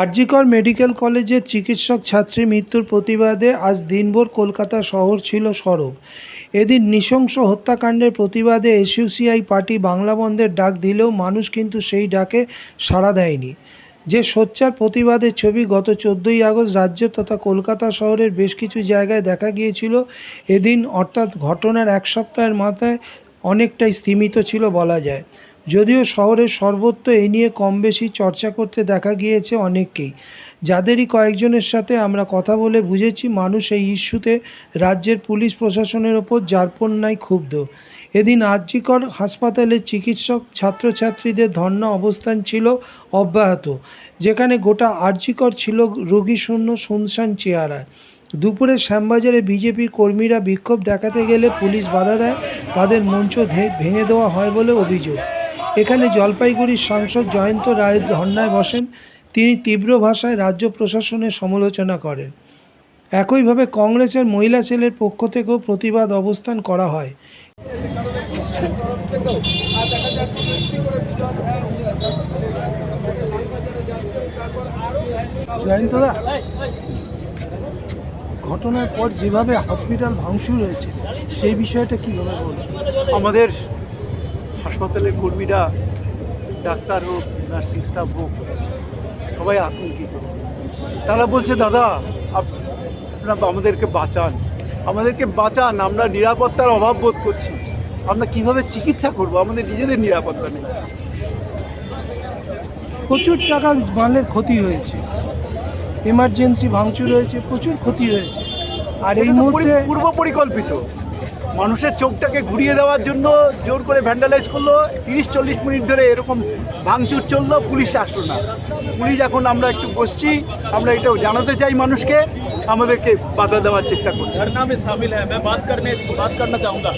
RG Kar medical কলেজের চিকিৎসক ছাত্রী মৃত্যুর প্রতিবাদে আজ দিনভর কলকাতা শহর ছিল সরব। এদিন নৃশংস হত্যাকাণ্ডের প্রতিবাদে এসইউসিআই পার্টি বাংলা বন্ধের ডাক দিলেও মানুষ কিন্তু সেই ডাকে সাড়া দেয়নি। যে সোচ্চার প্রতিবাদের ছবি গত চোদ্দোই আগস্ট রাজ্য তথা কলকাতা শহরের বেশ কিছু জায়গায় দেখা গিয়েছিল, এদিন অর্থাৎ ঘটনার এক সপ্তাহের মাথায় অনেকটাই স্তীমিত ছিল বলা যায়। যদিও শহরের সর্বত্র এই নিয়ে কম বেশি চর্চা করতে দেখা গিয়েছে অনেককেই। যাদেরই কয়েকজনের সাথে আমরা কথা বলে বুঝেছি, মানুষ এই ইস্যুতে রাজ্যের পুলিশ প্রশাসনের ওপর যারপন্যায় ক্ষুব্ধ। এদিন আরজিকর হাসপাতালের চিকিৎসক ছাত্রছাত্রীদের ধর্ণা অবস্থান ছিল অব্যাহত, যেখানে গোটা আরজিকর ছিল রোগীশূন্য শুনশান চেহারায়। দুপুরে শ্যামবাজারে বিজেপির কর্মীরা বিক্ষোভ দেখাতে গেলে পুলিশ বাধা দেয়, তাদের মঞ্চ ভেঙে দেওয়া হয় বলে অভিযোগ। এখানে জলপাইগুড়ির সাংসদ জয়ন্ত রায় ধর্নায় বসেন। তিনি তীব্র ভাষায় রাজ্য প্রশাসনের সমালোচনা করেন। একইভাবে কংগ্রেসের মহিলা সেলের পক্ষ থেকেও প্রতিবাদ অবস্থান করা হয়। জয়ন্তদা ঘটনার পর যেভাবে হসপিটাল ভাঙচুর হয়েছে সেই বিষয়টা কীভাবে বলবেন? আমাদের হাসপাতালের কর্মীরা ডাক্তার হোক নার্সিং স্টাফ হোক সবাই আতঙ্কিত। তারা বলছে দাদা আপ- আপনারা আমাদেরকে বাঁচান। আমাদেরকে বাঁচান আমরা নিরাপত্তার অভাব বোধ করছি। আমরা কীভাবে চিকিৎসা করব? আমাদের নিজেদের নিরাপত্তা নেই। প্রচুর টাকার মালের ক্ষতি হয়েছে। এমার্জেন্সি ভাঙচুর হয়েছে প্রচুর ক্ষতি হয়েছে। আর এই মুহূর্তে পূর্ব পরিকল্পিত। মানুষের চোখটাকে ঘুরিয়ে দেওয়ার জন্য জোর করে ভ্যান্ডালাইজ করলো তিরিশ চল্লিশ মিনিট ধরে এরকম ভাঙচুর চললো পুলিশ আসলো না পুলিশ এখন আমরা একটু বসছি আমরা এটাও জানাতে চাই মানুষকে আমাদেরকে বাধা দেওয়ার চেষ্টা করছে धरना में शामिल है मैं बात करने बात करना चाहूँगा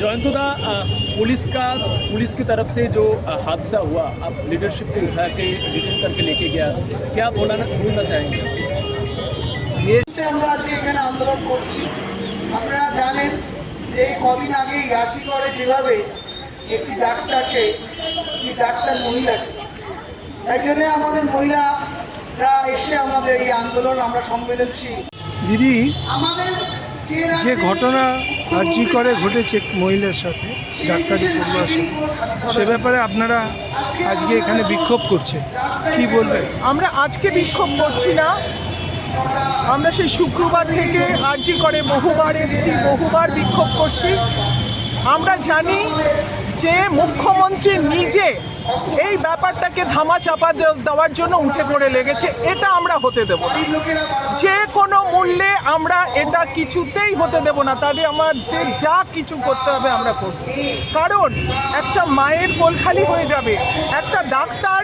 जयंतुदा अ, पुलिस का पुलिस की तरफ से जो अ, हादसा हुआ आप लीडरशिप को उठा के डिटेन करके लेके गया क्या बोलाना बोलना चाहेंगे মুহূর্তে আমরা আজকে এখানে আন্দোলন করছি আপনারা জানেন যে এই কদিন আগেই গাছি করে যেভাবে একটি ডাক্তারকে একটি ডাক্তার মহিলাকে তাই জন্য আমাদের মহিলারা এসে আমাদের এই আন্দোলন আমরা সংবেদনশীল। দিদি আমাদের যে ঘটনা আর্জি করে ঘটেছে মহিলার সাথে ডাক্তারি পড়ুয়ার সাথে সে ব্যাপারে আপনারা আজকে এখানে বিক্ষোভ করছেন। কি বলবেন? আমরা আজকে বিক্ষোভ করছি না। আমরা সেই শুক্রবার থেকে আর্জি করে বহুবার এসছি, বহুবার বিক্ষোভ করছি। আমরা জানি যে মুখ্যমন্ত্রী নিজে এই ব্যাপারটাকে ধামা চাপা দেওয়ার জন্য উঠে পড়ে লেগেছে, এটা আমরা হতে দেব যে কোনো মূল্যে আমরা এটা কিছুতেই হতে দেব না তাদের আমাদের যা কিছু করতে হবে আমরা করব। কারণ একটা মায়ের কোল খালি হয়ে যাবে, একটা ডাক্তার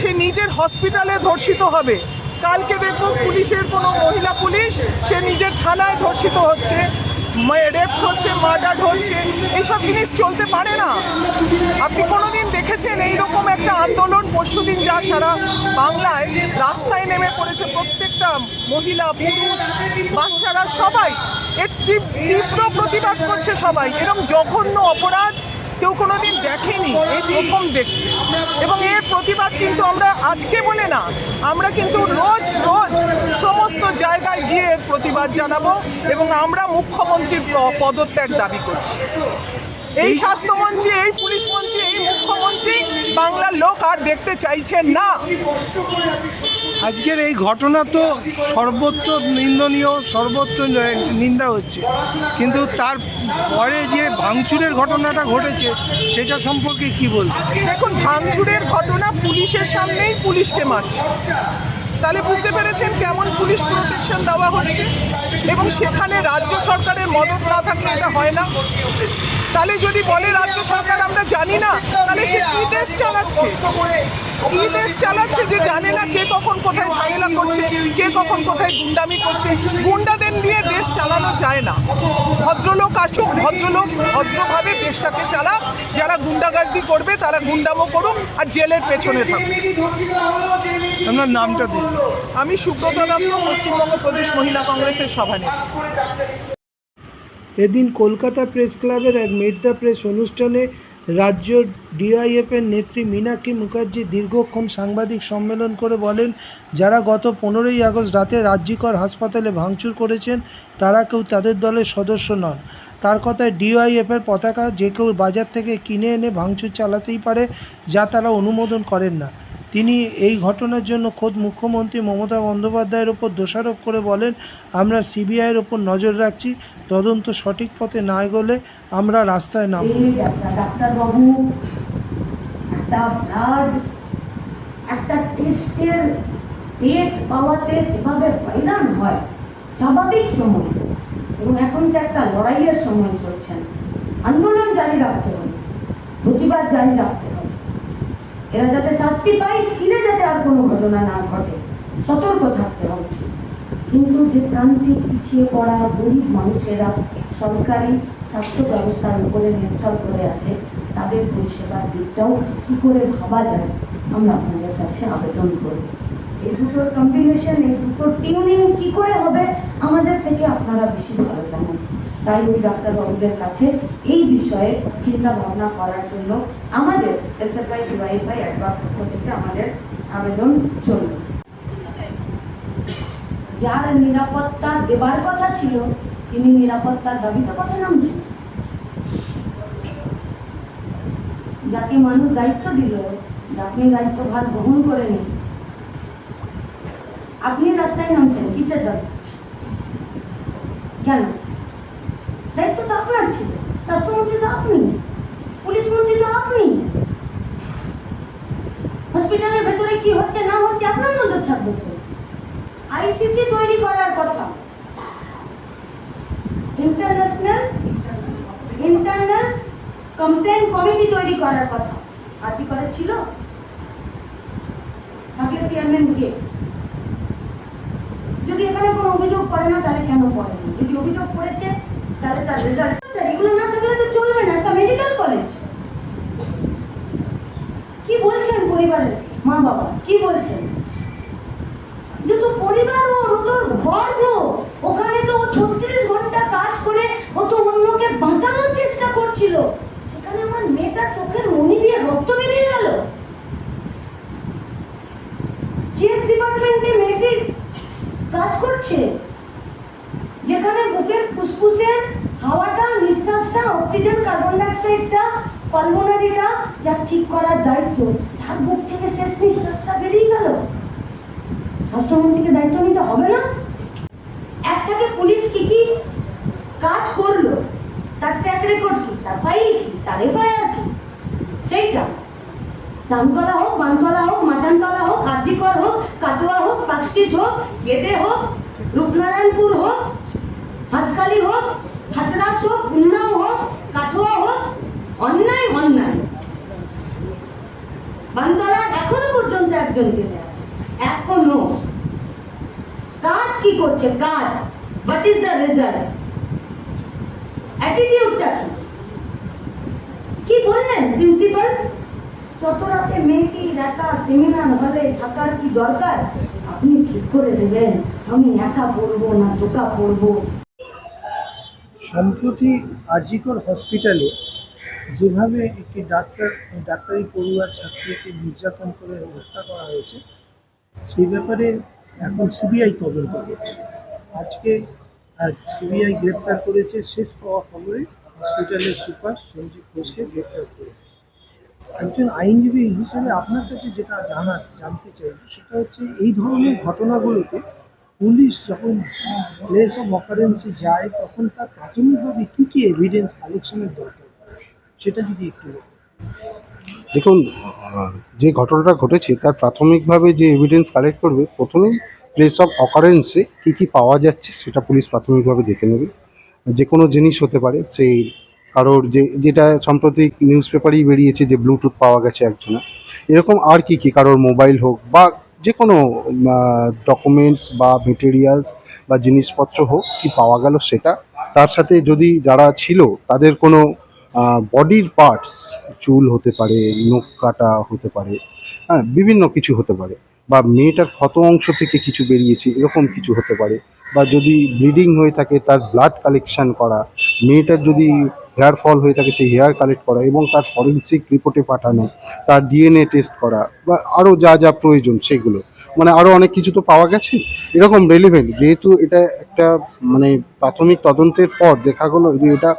সে নিজের হসপিটালে ধর্ষিত হবে কালকে দেখব পুলিশের কোনো মহিলা পুলিশ, সে নিজের থানায় ধর্ষিত হচ্ছে রেপ হচ্ছে মার্ডার হচ্ছে এইসব জিনিস চলতে পারে না। আপনি কোনোদিন দেখেছেন এইরকম একটা আন্দোলন? পরশুদিন যা সারা বাংলায় রাস্তায় নেমে পড়েছে প্রত্যেকটা মহিলা, পুরুষ, বাচ্চারা, সবাই। এর তীব- তীব্র প্রতিবাদ করছে সবাই। এরকম জঘন্য অপরাধ কেউ কোনোদিন দেখেনি, এই প্রথম দেখছে। এবং এর প্রতিবাদ কিন্তু আমরা আজকে বলে না, আমরা কিন্তু রোজ রোজ সমস্ত জায়গায় গিয়ে এর প্রতিবাদ জানাব এবং আমরা মুখ্যমন্ত্রীর পদত্যাগ দাবি করছি। এই স্বাস্থ্যমন্ত্রী, এই পুলিশ মন্ত্রী, এই মুখ্যমন্ত্রী বাংলার লোক আর দেখতে চাইছেন না। আজকের এই ঘটনা তো সর্বত্র নিন্দনীয় সর্বত্র নিন্দা হচ্ছে। কিন্তু তার পরে যে ভাঙচুরের ঘটনাটা ঘটেছে, সেটা সম্পর্কে কি বলব দেখুন, ভাঙচুরের ঘটনা পুলিশের সামনেই পুলিশকে মারছে। তাহলে বুঝতে পেরেছেন কেমন পুলিশ প্রোটেকশন দেওয়া হচ্ছে? এবং সেখানে রাজ্য সরকারের মদত না থাকলে এটা হয় না। তাহলে যদি বলে রাজ্য সরকার, আমরা জানি না, তাহলে সে কি দেশ চালাচ্ছে? কি দেশ চালাচ্ছে যে জানে না কে কখন কোথায় ঝামেলা করছে, কে কখন কোথায় গুন্ডামি করছে? গুন্ডাদের নিয়ে দেশ যায় না। ভদ্রলোক আসুক ভদ্রলোক ভদ্রভাবে দেশটাকে চালাক যারা গুন্ডাগার্দি করবে তারা গুন্ডামো করুক আর জেলের পেছনে থাকুক। আপনার নামটা দিন। আমি সুব্রত দত্ত পশ্চিমবঙ্গ প্রদেশ মহিলা কংগ্রেসের সভানেত্রী। এদিন কলকাতা প্রেস ক্লাবের এক মেড দ্য প্রেস অনুষ্ঠানে রাজ্য ডিআইএফের নেত্রী মীনাক্ষী মুখার্জি দীর্ঘক্ষণ সাংবাদিক সম্মেলন করে বলেন, যারা গত পনেরোই আগস্ট রাতে রাজ্যিকর হাসপাতালে ভাঙচুর করেছেন, তারা কেউ তাদের দলের সদস্য নন। তার কথায় ডিওয়াইএফের পতাকা যে কেউ বাজার থেকে কিনে এনে ভাঙচুর চালাতেই পারে, যা তারা অনুমোদন করেন না। তিনি এই ঘটনার জন্য খোদ মুখ্যমন্ত্রী মমতা বন্দ্যোপাধ্যায়ের ওপর দোষারোপ করে বলেন, আমরা সিবিআইয়ের ওপর নজর রাখছি, তদন্ত সঠিক পথে না এগোলে আমরা রাস্তায় নামব। স্বাভাবিক সময়, এবং এখন তো একটা লড়াইয়ের সময় চলছেন আন্দোলন জারি রাখতে হবে, প্রতিবাদ জারি রাখতে এরা যাতে শাস্তি পায়, ফিরে যাতে আর কোনো ঘটনা না ঘটে। সতর্ক থাকতে হবে। কিন্তু যে প্রান্তিক পিছিয়ে পড়া গরিব মানুষেরা সরকারি স্বাস্থ্য ব্যবস্থার উপরে নির্ভর করে আছে, তাদের পরিষেবার দিকটাও কি করে ভাবা যায়, আমরা আপনাদের কাছে আবেদন করি এই দুটোর কম্বিনেশন এই দুটোর টিউনিং কি করে হবে, আমাদের থেকে আপনারা বেশি ভালো জানেন। তাই ওই ডাক্তারবাবুদের কাছে এই বিষয়ে চিন্তা ভাবনা করার জন্য আমাদের এসএফআই ডিওয়াইফআই অ্যাডভার পক্ষ থেকে আমাদের আবেদন চলবে যার নিরাপত্তা দেবার কথা ছিল, তিনি নিরাপত্তার দাবিতে কথা নামছেন। যাকে মানুষ দায়িত্ব দিল আপনি দায়িত্বভার গ্রহণ করে নিন আপনি রাস্তায় নামছেন, কিসের দাবি? কেন দায়িত্ব তো আপনার ছিল। স্বাস্থ্যমন্ত্রী তো আপনি। পুলিশ মন্ত্রী তো আপনি। হসপিটালের ভেতরে কি হচ্ছে, না হচ্ছে, আপনার নজর থাকবে তো। আইসিসি তৈরি করার কথা। ইন্টারন্যাশনাল ইন্টারনাল কমপ্লেন কমিটি তৈরি করার কথা। আজই করা ছিল? থাকলে চেয়ারম্যান কে। যদি এখানে কোনো অভিযোগ পড়ে না, তাহলে কেন পড়ে যদি অভিযোগ পড়েছে তাহলে তার রেজাল্ট স্যার এগুলো না থাকলে তো চলবে না, একটা মেডিকেল কলেজ কি বলছেন পরিবারের? মা বাবা, কি বলছেন? যে তো পরিবার ও তোর ঘর গো ওখানে তো ছত্রিশ ঘণ্টা কাজ করে, ও তো অন্যকে বাঁচানোর চেষ্টা করছিল। সেখানে আমার মেয়েটার চোখের মনি দিয়ে রক্ত বেরিয়ে গেল। জিএস ডিপার্টমেন্টে মেয়েটি কাজ করছে। যেখানে বুকের ফুসফুসের হাওয়াটা, নিঃশ্বাসটা, অক্সিজেন কার্বন ডাইঅক্সাইডটা পালমোনারিটা যা ঠিক করার দায়িত্ব, তার বুক থেকে শেষ নিঃশ্বাসটা বেরিয়ে গেল। স্বাস্থ্যমন্ত্রীকে দায়িত্ব নিতে হবে না। একটাকে পুলিশ কি কি কাজ করল? তার ট্র্যাক রেকর্ড কি? তার ফাইল কি? তার এফআইআর কি? সেইটা। দামতলা হোক বানতলা হোক, মাচানতলা হোক, হাজিকর হোক, কাটোয়া হোক পার্কস্ট্রিট হোক, গেদে হোক, রূপনারায়ণপুর হোক হাসখালি হোক হাতরাস হোক উন্নাও হোক কাটোয়া হোক, অন্যায় অন্যায়। বানতলা এখনও পর্যন্ত একজন জেলে আছে, এখনও। কাজ কি করছে? কাজ। হোয়াট ইজ দ্য রেজাল্ট অ্যাটিটিউডটা কি? কি বললেন প্রিন্সিপাল যত রাতে মেয়েটি একা সেমিনার হলে থাকার কি দরকার? আপনি ঠিক করে দেবেন, আমি একা পড়ব না দোকা পড়ব। সম্প্রতি আরজিকর হসপিটালে যেভাবে একটি ডাক্তার, ডাক্তারি পড়ুয়া ছাত্রীকে নির্যাতন করে হত্যা করা হয়েছে, সেই ব্যাপারে এখন সিবিআই তদন্ত করছে। আজকে সিবিআই গ্রেপ্তার করেছে, শেষ পাওয়া খবরে হসপিটালের সুপার সঞ্জীব ঘোষকে গ্রেপ্তার করেছে। একজন আইনজীবী হিসেবে আপনার কাছে যেটা জানার জানতে চাই, সেটা হচ্ছে এই ধরনের ঘটনাগুলোতে পুলিশ যখন প্লেস অফ অকারেন্সে যায়, তখন তার প্রাথমিকভাবে কী কী এভিডেন্স কালেকশনের দরকার? সেটা যদি একটু দেখুন যে ঘটনাটা ঘটেছে, তার প্রাথমিকভাবে যে এভিডেন্স কালেক্ট করবে, প্রথমেই প্লেস অফ অকারেন্সে কী কী পাওয়া যাচ্ছে, সেটা পুলিশ প্রাথমিকভাবে দেখে নেবে। যে কোনো জিনিস হতে পারে, সেই কারোর যে, যেটা সাম্প্রতিক নিউজ পেপারেই বেরিয়েছে যে ব্লুটুথ পাওয়া গেছে একজনের। এরকম আর কি কি, কারোর মোবাইল হোক বা যে কোনো ডকুমেন্টস বা মেটেরিয়ালস বা জিনিসপত্র হোক কি পাওয়া গেল সেটা। তার সাথে যদি যারা ছিল, তাদের কোনো বডির পার্টস চুল হতে পারে, নখ কাটা হতে পারে হ্যাঁ বিভিন্ন কিছু হতে পারে। বা মেয়েটার ক্ষত অংশ থেকে কিছু বেরিয়েছে, এরকম কিছু হতে পারে। বা যদি ব্লিডিং হয়ে থাকে, তার ব্লাড কালেকশান করা, মেয়েটার যদি হেয়ার ফল হয়ে থাকে সেই হেয়ার কালেক্ট করা এবং তার ফরেন্সিক রিপোর্টে পাঠানো, তার ডিএনএ টেস্ট করা বা আরও যা যা প্রয়োজন সেগুলো। মানে আরও অনেক কিছু তো পাওয়া গেছে? এরকম রেলিভেন্ট যেহেতু এটা একটা মানে প্রাথমিক তদন্তের পর দেখা গেলো যে এটা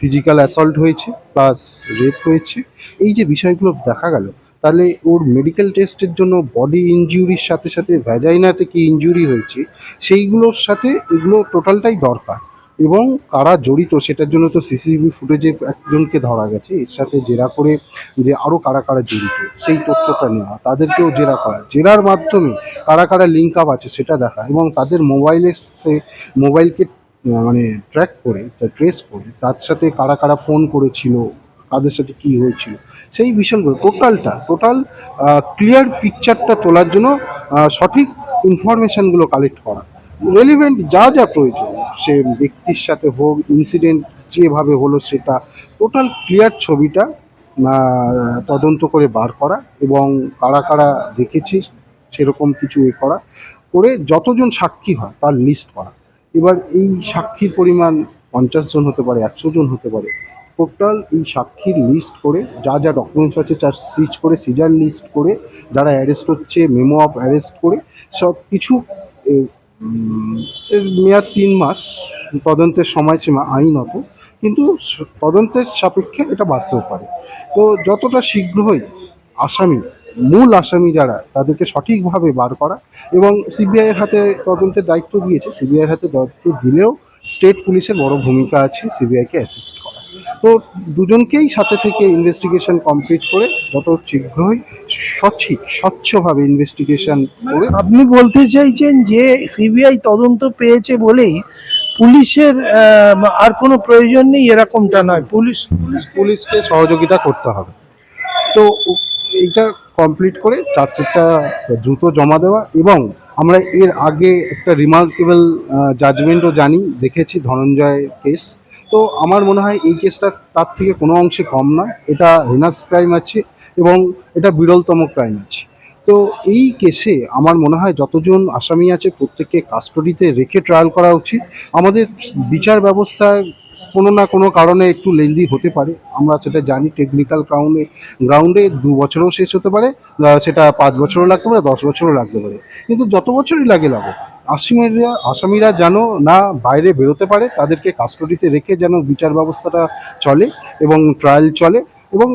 ফিজিক্যাল অ্যাসল্ট হয়েছে প্লাস রেপ হয়েছে। এই যে বিষয়গুলো দেখা গেল, তাহলে ওর মেডিকেল টেস্টের জন্য বডি ইনজুরির সাথে সাথে ভ্যাজাইনাতে কি ইনজুরি হয়েছে, সেইগুলোর সাথে এগুলো টোটালটাই দরকার। এবং কারা জড়িত সেটার জন্য তো সিসিটিভি ফুটেজে একজনকে ধরা গেছে। এর সাথে জেরা করে যে আরও কারা কারা জড়িত, সেই তথ্যটা নেওয়া, তাদেরকেও জেরা করা। জেরার মাধ্যমে কারা কারা লিঙ্ক আপ আছে সেটা দেখা এবং তাদের মোবাইলে সে মোবাইলকে মানে ট্র্যাক করে ট্রেস করে, তার সাথে কারা কারা ফোন করেছিল কাদের সাথে কি হয়েছিল, সেই বিষয়গুলো টোটালটা টোটাল ক্লিয়ার পিকচারটা তোলার জন্য সঠিক ইনফরমেশানগুলো কালেক্ট করা। রেলিভেন্ট যা যা প্রয়োজন, সে ব্যক্তির সাথে হোক ইনসিডেন্ট যেভাবে হলো সেটা টোটাল ক্লিয়ার ছবিটা তদন্ত করে বার করা এবং কারা কারা দেখেছে সেরকম কিছু এ করা করে যতজন সাক্ষী হয় তার লিস্ট করা। এবার এই সাক্ষীর পরিমাণ পঞ্চাশ জন হতে পারে, একশো জন হতে পারে টোটাল এই সাক্ষীর লিস্ট করে যা যা ডকুমেন্টস আছে তার সিজ করে সিজার লিস্ট করে, যারা অ্যারেস্ট হচ্ছে মেমো অফ অ্যারেস্ট করে সব কিছু এর মেয়াদ তিন মাস, তদন্তের সময়সীমা আইনত, কিন্তু তদন্তের সাপেক্ষে এটা বাড়তেও পারে। তো যতটা শীঘ্রই আসামি, মূল আসামি যারা, তাদেরকে সঠিকভাবে বার করা এবং সিবিআইয়ের হাতে তদন্তের দায়িত্ব দিয়েছে সিবিআইয়ের হাতে দায়িত্ব দিলেও স্টেট পুলিশের বড় ভূমিকা আছে সিবিআইকে অ্যাসিস্ট করা। তো দুজনকেই সাথে থেকে ইনভেস্টিগেশন কমপ্লিট করে যত শীঘ্রই সঠিক স্বচ্ছভাবে ইনভেস্টিগেশন করে আপনি বলতে চাইছেন যে সিবিআই তদন্ত পেয়েছে বলেই পুলিশের আর কোনো প্রয়োজন নেই এরকমটা নয়। পুলিশ পুলিশ পুলিশকে সহযোগিতা করতে হবে। তো এইটা কমপ্লিট করে চার্জশিটটা দ্রুত জমা দেওয়া এবং আমরা এর আগে একটা রিমার্কেবল জাজমেন্টও জানি, দেখেছি ধনঞ্জয় কেস তো আমার মনে হয় এই কেসটা তার থেকে কোনো অংশে কম নয় এটা হেনাস ক্রাইম আছে এবং এটা বিরলতম ক্রাইম আছে। তো এই কেসে আমার মনে হয় যতজন আসামি আছে প্রত্যেককে কাস্টডিতে রেখে ট্রায়াল করা উচিত। আমাদের বিচার ব্যবস্থায় কোনো না কোনো কারণে একটু লেন্দি হতে পারে। আমরা সেটা জানি টেকনিক্যাল গ্রাউন্ডে গ্রাউন্ডে দু বছরও শেষ হতে পারে সেটা পাঁচ বছরও লাগতে পারে, দশ বছরও লাগতে পারে। কিন্তু যত বছরই লাগে লাগো, আসামিরা আসামিরা যেন না বাইরে বেরোতে পারে, তাদেরকে কাস্টডিতে রেখে যেন বিচার ব্যবস্থাটা চলে এবং ট্রায়াল চলে। এবং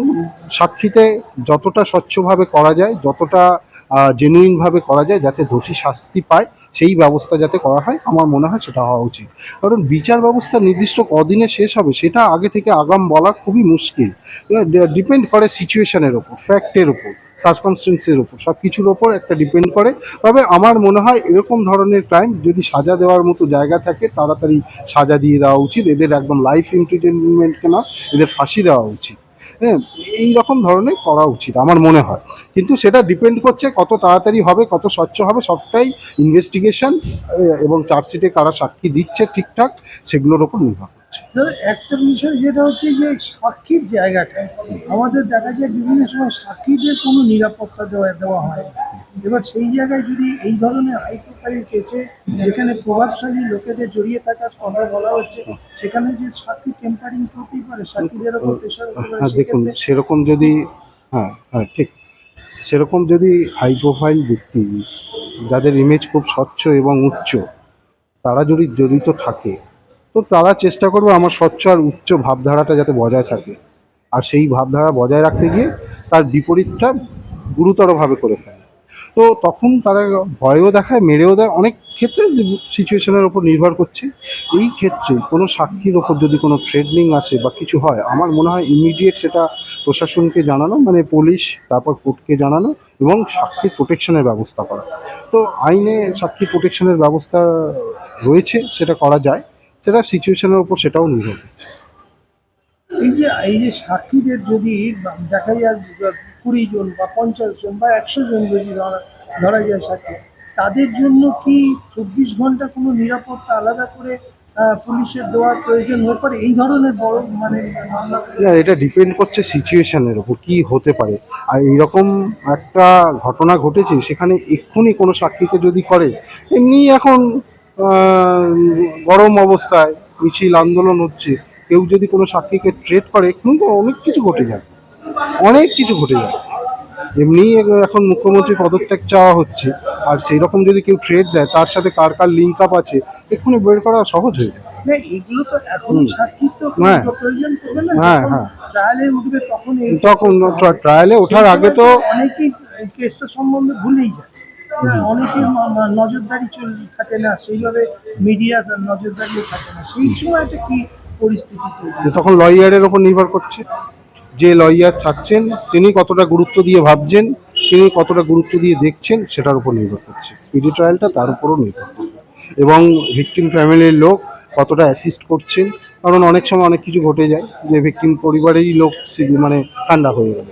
সাক্ষীতে যতটা স্বচ্ছভাবে করা যায়, যতটা জেনুইনভাবে করা যায় যাতে দোষী শাস্তি পায়, সেই ব্যবস্থা যাতে করা হয়, আমার মনে হয় সেটা হওয়া উচিত। কারণ বিচার ব্যবস্থা নির্দিষ্ট কদিনে শেষ হবে, সেটা আগে থেকে আগাম বলা খুবই মুশকিল। ডিপেন্ড করে সিচুয়েশনের ওপর ফ্যাক্টের ওপর সার্কামস্টেন্সের ওপর সব কিছুর ওপর একটা ডিপেন্ড করে। তবে আমার মনে হয় এরকম ধরনের ক্রাইম যদি সাজা দেওয়ার মতো জায়গা থাকে, তাড়াতাড়ি সাজা দিয়ে দেওয়া উচিত। এদের একদম লাইফ ইমপ্রিজনমেন্টকে না, এদের ফাঁসি দেওয়া উচিত। এই রকম ধরনের করা উচিত, আমার মনে হয়। কিন্তু সেটা ডিপেন্ড করছে কত তাড়াতাড়ি হবে, কত স্বচ্ছ হবে, সবটাই ইনভেস্টিগেশন এবং চার্জশিটে কারা সাক্ষী দিচ্ছে ঠিকঠাক, সেগুলোর ওপর নির্ভর একটা বিষয় যেটা হচ্ছে যে সাক্ষীর জায়গাটা আমাদের দেখা যায় বিভিন্ন সময় সাক্ষীদের কোনো নিরাপত্তা দেওয়া দেওয়া হয় এবার সেই জায়গায় যদি এই ধরনের হাই প্রোফাইল কেসে যেখানে প্রভাবশালী লোকেদের জড়িয়ে থাকার কথা বলা হচ্ছে সেখানে যে সাক্ষী টেম্পারিং হতেই পারে সাক্ষীদের ওপর প্রেশার হ্যাঁ দেখুন সেরকম যদি হ্যাঁ হ্যাঁ ঠিক। সেরকম যদি হাই প্রোফাইল ব্যক্তি যাদের ইমেজ খুব স্বচ্ছ এবং উচ্চ তারা যদি জড়িত থাকে তো তারা চেষ্টা করবে আমার স্বচ্ছ আর উচ্চ ভাবধারাটা যাতে বজায় থাকে। আর সেই ভাবধারা বজায় রাখতে গিয়ে তার বিপরীতটা গুরুতরভাবে করে ফেলে। তো তখন তারা ভয়ও দেখায়, মেরেও দেয়। অনেক ক্ষেত্রে সিচুয়েশনের ওপর নির্ভর করছে। এই ক্ষেত্রে কোনো সাক্ষীর ওপর যদি কোনো থ্রেডনিং আসে বা কিছু হয়, আমার মনে হয় ইমিডিয়েট সেটা প্রশাসনকে জানানো মানে পুলিশ তারপর কোর্টকে জানানো এবং সাক্ষীর প্রোটেকশনের ব্যবস্থা করা। তো আইনে সাক্ষী প্রোটেকশনের ব্যবস্থা রয়েছে, সেটা করা যায়। সেটা সিচুয়েশনের উপর সেটাও নির্ভর করছে। এই যে এই যে সাক্ষীদের যদি দেখা যায় কুড়ি জন বা পঞ্চাশ জন বা একশো জন যদি ধরা ধরা যায় সাক্ষী তাদের জন্য কি চব্বিশ ঘণ্টা কোনো নিরাপত্তা আলাদা করে পুলিশের দেওয়ার প্রয়োজন হতে পারে এই ধরনের বড় মানে না এটা ডিপেন্ড করছে সিচুয়েশনের ওপর কি হতে পারে। আর এইরকম একটা ঘটনা ঘটেছে সেখানে এক্ষুনি কোনো সাক্ষীকে যদি করে এমনি এখন গরম অবস্থায় মিছিল আন্দোলন হচ্ছে কেউ যদি কোনো সাক্ষীকে ট্রেড করে এক্ষুনি তো অনেক কিছু ঘটে যায়। অনেক কিছু ঘটে যায়। এমনি এখন মুখ্যমন্ত্রী পদত্যাগ চাওয়া হচ্ছে আর সেই রকম যদি কেউ ট্রেড দেয় তার সাথে কার কার লিঙ্ক আপ আছে এক্ষুনি বের করা সহজ হয়ে তো হ্যাঁ। হ্যাঁ, হ্যাঁ। ট্রায়ালে তখন ট্রায়ালে ওঠার আগে তো অনেকেই কেসটা সম্বন্ধে ভুলেই যায় অনেকের নজরদারি চল থাকে না সেইভাবে মিডিয়ার নজরদারিও থাকে না। সেই সময়টা কি পরিস্থিতি তখন লয়ারের ওপর নির্ভর করছে। যে লয়ার থাকছেন তিনি কতটা গুরুত্ব দিয়ে ভাবছেন তিনি কতটা গুরুত্ব দিয়ে দেখছেন সেটার উপর নির্ভর করছে। স্পিডি ট্রায়ালটা তার উপরও নির্ভর করবে এবং ভিকটিম ফ্যামিলির লোক কতটা অ্যাসিস্ট করছেন কারণ অনেক সময় অনেক কিছু ঘটে যায় যে ভিকটিম পরিবারেরই লোক মানে ঠান্ডা হয়ে গেল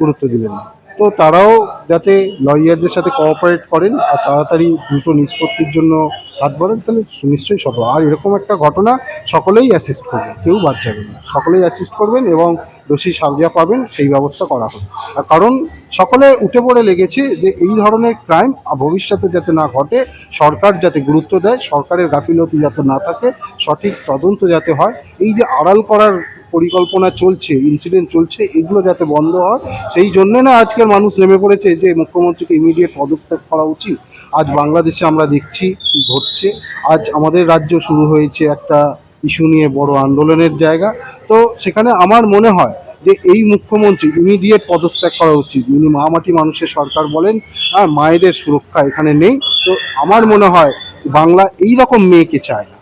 গুরুত্ব দিলেন না। তো তারাও যাতে লয়ারদের সাথে কোঅপারেট করেন আর তাড়াতাড়ি দ্রুত নিষ্পত্তির জন্য হাত বাড়েন, তাহলে নিশ্চয়ই সফল আর এরকম একটা ঘটনা সকলেই অ্যাসিস্ট করবেন কেউ বাদ যাবেন না। সকলেই অ্যাসিস্ট করবেন এবং দোষী সাজা পাবেন, সেই ব্যবস্থা করা হবে। আর কারণ সকলে উঠে পড়ে লেগেছে যে এই ধরনের ক্রাইম ভবিষ্যতে যাতে না ঘটে, সরকার যাতে গুরুত্ব দেয়, সরকারের গাফিলতি যাতে না থাকে, সঠিক তদন্ত যাতে হয়, এই যে আড়াল করার পরিকল্পনা চলছে ইনসিডেন্ট চলছে, এগুলো যাতে বন্ধ হয়, সেই জন্যে না আজকের মানুষ নেমে পড়েছে যে মুখ্যমন্ত্রীকে ইমিডিয়েট পদত্যাগ করা উচিত। আজ বাংলাদেশে আমরা দেখছি ঘটছে। আজ আমাদের রাজ্য শুরু হয়েছে একটা ইস্যু নিয়ে বড় আন্দোলনের জায়গা। তো সেখানে আমার মনে হয় যে এই মুখ্যমন্ত্রী ইমিডিয়েট পদত্যাগ করা উচিত। উনি মামাটি মানুষের সরকার বলেন আর মায়েদের সুরক্ষা এখানে নেই। তো আমার মনে হয় বাংলা এই রকম মেয়েকে চায় না।